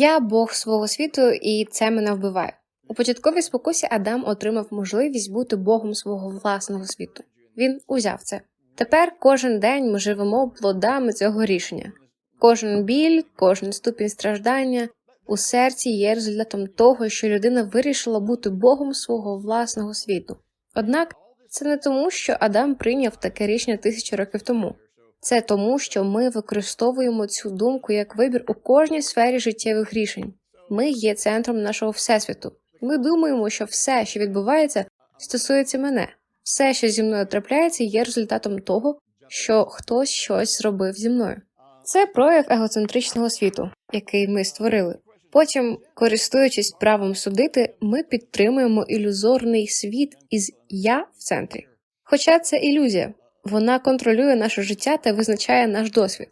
Я Бог свого світу, і це мене вбиває. У початковій спокусі Адам отримав можливість бути Богом свого власного світу. Він узяв це. Тепер кожен день ми живемо плодами цього рішення. Кожен біль, кожен ступінь страждання у серці є результатом того, що людина вирішила бути Богом свого власного світу. Однак це не тому, що Адам прийняв таке рішення тисячі років тому. Це тому, що ми використовуємо цю думку як вибір у кожній сфері життєвих рішень. Ми є центром нашого всесвіту. Ми думаємо, що все, що відбувається, стосується мене. Все, що зі мною трапляється, є результатом того, що хтось щось зробив зі мною. Це прояв егоцентричного світу, який ми створили. Потім, користуючись правом судити, ми підтримуємо ілюзорний світ із я в центрі. Хоча це ілюзія, вона контролює наше життя та визначає наш досвід.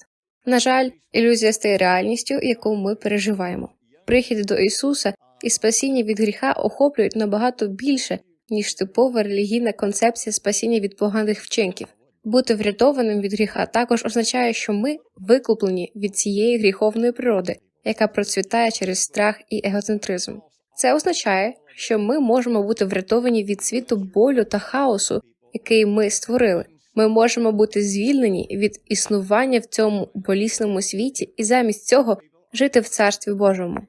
На жаль, ілюзія стає реальністю, яку ми переживаємо. Прихід до Ісуса і спасіння від гріха охоплюють набагато більше, ніж типова релігійна концепція спасіння від поганих вчинків. Бути врятованим від гріха також означає, що ми викуплені від цієї гріховної природи, яка процвітає через страх і егоцентризм. Це означає, що ми можемо бути врятовані від світу болю та хаосу, який ми створили. Ми можемо бути звільнені від існування в цьому болісному світі і замість цього жити в царстві Божому.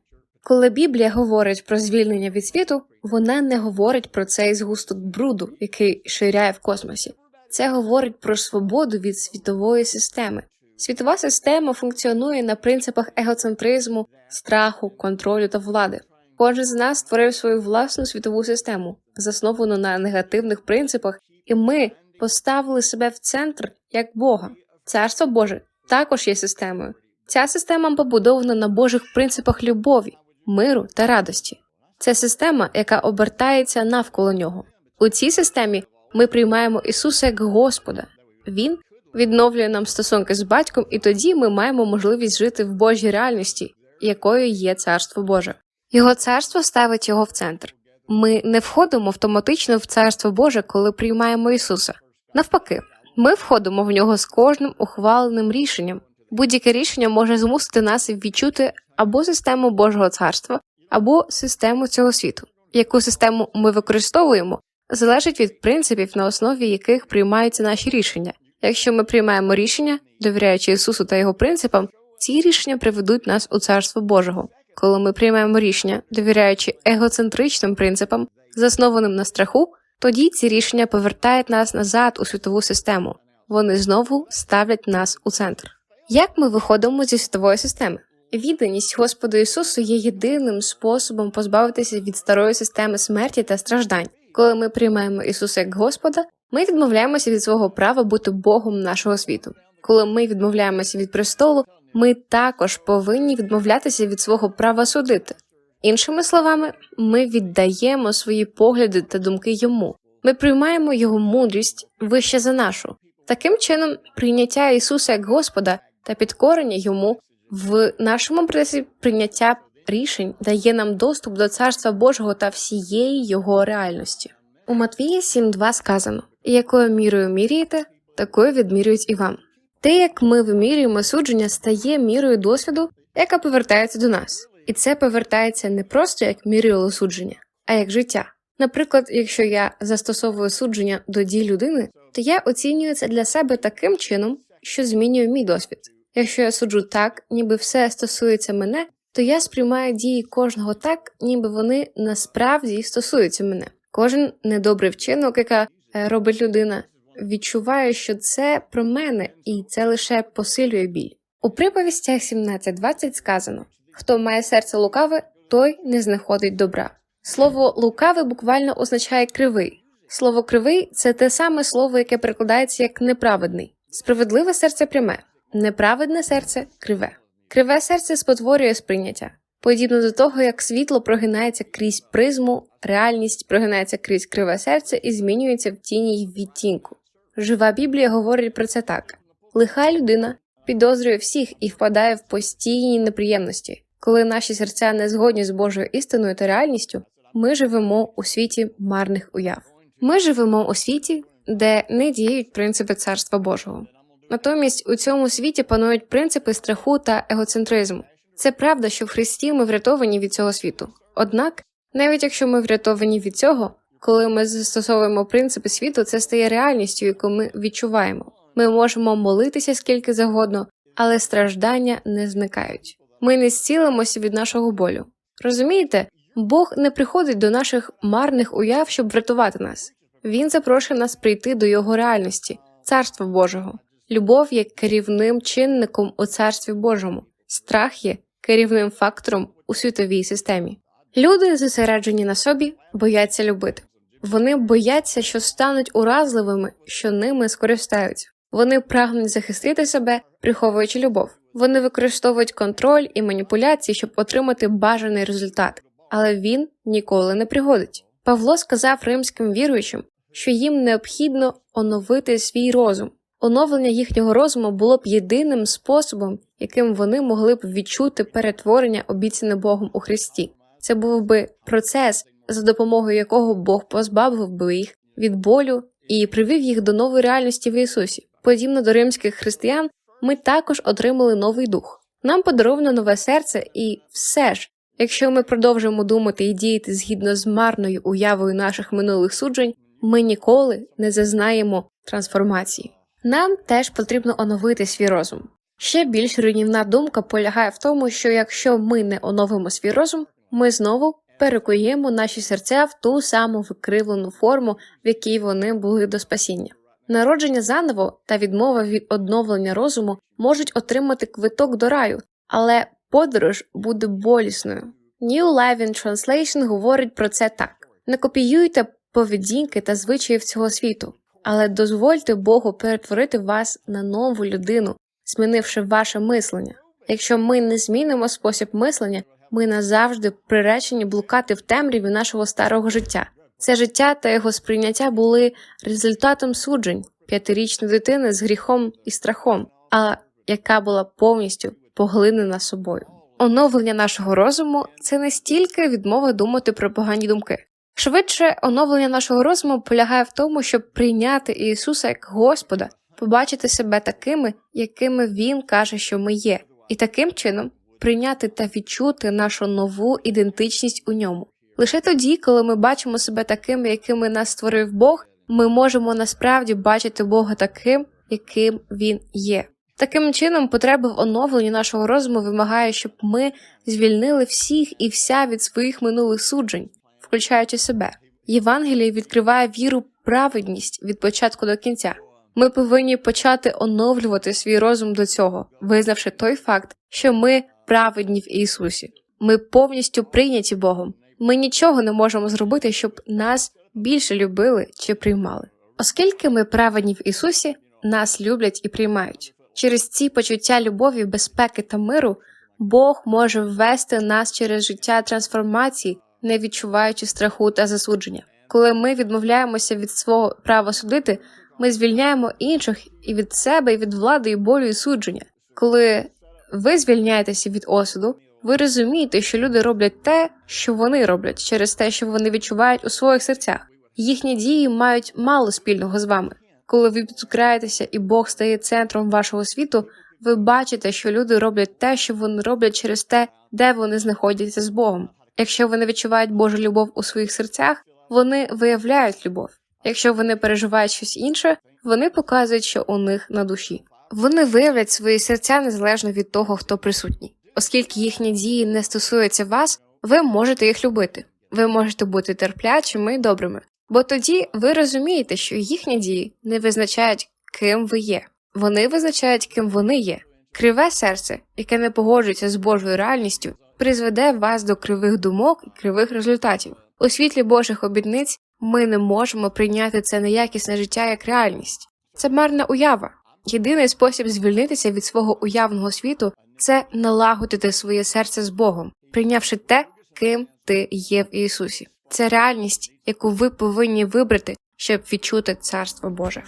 Коли Біблія говорить про звільнення від світу, вона не говорить про цей згусток бруду, який ширяє в космосі. Це говорить про свободу від світової системи. Світова система функціонує на принципах егоцентризму, страху, контролю та влади. Кожен з нас створив свою власну світову систему, засновану на негативних принципах, і ми поставили себе в центр як Бога. Царство Боже також є системою. Ця система побудована на Божих принципах любові, миру та радості. Це система, яка обертається навколо нього. У цій системі ми приймаємо Ісуса як Господа. Він відновлює нам стосунки з батьком, і тоді ми маємо можливість жити в Божій реальності, якою є Царство Боже. Його царство ставить його в центр. Ми не входимо автоматично в Царство Боже, коли приймаємо Ісуса. Навпаки, ми входимо в нього з кожним ухваленим рішенням. Будь-яке рішення може змусити нас відчути або систему Божого царства, або систему цього світу. Яку систему ми використовуємо, залежить від принципів, на основі яких приймаються наші рішення. Якщо ми приймаємо рішення, довіряючи Ісусу та його принципам, ці рішення приведуть нас у царство Божого. Коли ми приймаємо рішення, довіряючи егоцентричним принципам, заснованим на страху, тоді ці рішення повертають нас назад у світову систему. Вони знову ставлять нас у центр. Як ми виходимо зі світової системи? Відданість Господу Ісусу є єдиним способом позбавитися від старої системи смерті та страждань. Коли ми приймаємо Ісуса як Господа, ми відмовляємося від свого права бути Богом нашого світу. Коли ми відмовляємося від престолу, ми також повинні відмовлятися від свого права судити. Іншими словами, ми віддаємо свої погляди та думки йому. Ми приймаємо його мудрість вище за нашу. Таким чином, прийняття Ісуса як Господа та підкорення йому в нашому процесі прийняття рішень дає нам доступ до Царства Божого та всієї його реальності. У Матвія 7.2 сказано: якою мірою міряєте, такою відмірюють і вам. Те, як ми вимірюємо судження, стає мірою досвіду, яка повертається до нас. І це повертається не просто як мірило судження, а як життя. Наприклад, якщо я застосовую судження до дій людини, то я оцінюю це для себе таким чином, що змінює мій досвід. Якщо я суджу так, ніби все стосується мене, то я сприймаю дії кожного так, ніби вони насправді стосуються мене. Кожен недобрий вчинок, яка е, робить людина, відчуває, що це про мене, і це лише посилює біль. У приповістях 17.20 сказано: хто має серце лукаве, той не знаходить добра. Слово лукаве буквально означає кривий. Слово кривий це те саме слово, яке перекладається як неправедний. Справедливе серце пряме, неправедне серце криве. Криве серце спотворює сприйняття. Подібно до того, як світло прогинається крізь призму, реальність прогинається крізь криве серце і змінюється в тіні й відтінку. Жива Біблія говорить про це так: лиха людина підозрює всіх і впадає в постійні неприємності. Коли наші серця не згодні з Божою істиною та реальністю, ми живемо у світі марних уяв. Ми живемо у світі, де не діють принципи царства Божого. Натомість у цьому світі панують принципи страху та егоцентризму. Це правда, що в Христі ми врятовані від цього світу. Однак, навіть якщо ми врятовані від цього, коли ми застосовуємо принципи світу, це стає реальністю, яку ми відчуваємо. Ми можемо молитися скільки завгодно, але страждання не зникають. Ми не зцілимося від нашого болю. Розумієте, Бог не приходить до наших марних уяв, щоб врятувати нас. Він запрошує нас прийти до його реальності, царства Божого. Любов є керівним чинником у царстві Божому. Страх є керівним фактором у світовій системі. Люди, зосереджені на собі, бояться любити. Вони бояться, що стануть уразливими, що ними скористаються. Вони прагнуть захистити себе, приховуючи любов. Вони використовують контроль і маніпуляції, щоб отримати бажаний результат, але він ніколи не пригодить. Павло сказав римським віруючим, що їм необхідно оновити свій розум. Оновлення їхнього розуму було б єдиним способом, яким вони могли б відчути перетворення, обіцяне Богом у Христі. Це був би процес, за допомогою якого Бог позбавив би їх від болю і привів їх до нової реальності в Ісусі. Подібно до римських християн, ми також отримали новий дух. Нам подаровано нове серце, і все ж, якщо ми продовжимо думати і діяти згідно з марною уявою наших минулих суджень, ми ніколи не зазнаємо трансформації. Нам теж потрібно оновити свій розум. Ще більш руйнівна думка полягає в тому, що якщо ми не оновимо свій розум, ми знову перекуємо наші серця в ту саму викривлену форму, в якій вони були до спасіння. Народження заново та відмова від одновлення розуму можуть отримати квиток до раю, але подорож буде болісною. New Living Translation говорить про це так: не копіюйте поведінки та звичаїв цього світу, але дозвольте Богу перетворити вас на нову людину, змінивши ваше мислення. Якщо ми не змінимо спосіб мислення, ми назавжди приречені блукати в темряві нашого старого життя. Це життя та його сприйняття були результатом суджень п'ятирічної дитини з гріхом і страхом, а яка була повністю поглинена собою. Оновлення нашого розуму це не стільки відмова думати про погані думки. Швидше, оновлення нашого розуму полягає в тому, щоб прийняти Ісуса як Господа, побачити себе такими, якими Він каже, що ми є, і таким чином прийняти та відчути нашу нову ідентичність у ньому. Лише тоді, коли ми бачимо себе такими, якими нас створив Бог, ми можемо насправді бачити Бога таким, яким він є. Таким чином, потреба в оновленні нашого розуму вимагає, щоб ми звільнили всіх і вся від своїх минулих суджень, включаючи себе. Євангеліє відкриває віру праведність від початку до кінця. Ми повинні почати оновлювати свій розум до цього, визнавши той факт, що ми праведні в Ісусі. Ми повністю прийняті Богом. Ми нічого не можемо зробити, щоб нас більше любили чи приймали. Оскільки ми праведні в Ісусі, нас люблять і приймають. Через ці почуття любові, безпеки та миру Бог може ввести нас через життя трансформації, не відчуваючи страху та засудження. Коли ми відмовляємося від свого права судити, ми звільняємо інших і від себе, і від влади, і болю, і судження. Коли ви звільняєтеся від осуду, ви розумієте, що люди роблять те, що вони роблять, через те, що вони відчувають у своїх серцях. Їхні дії мають мало спільного з вами. Коли ви підкраєтеся і Бог стає центром вашого світу, ви бачите, що люди роблять те, що вони роблять через те, де вони знаходяться з Богом. Якщо вони відчувають Божу любов у своїх серцях, вони виявляють любов. Якщо вони переживають щось інше, вони показують, що у них на душі. Вони виявлять свої серця незалежно від того, хто присутній. Оскільки їхні дії не стосуються вас, ви можете їх любити. Ви можете бути терплячими і добрими. Бо тоді ви розумієте, що їхні дії не визначають, ким ви є. Вони визначають, ким вони є. Криве серце, яке не погоджується з Божою реальністю, призведе вас до кривих думок і кривих результатів. У світлі Божих обідниць ми не можемо прийняти це неякісне життя як реальність. Це марна уява. Єдиний спосіб звільнитися від свого уявного світу це налагодити своє серце з Богом, прийнявши те, ким ти є в Ісусі. Це реальність, яку ви повинні вибрати, щоб відчути Царство Боже.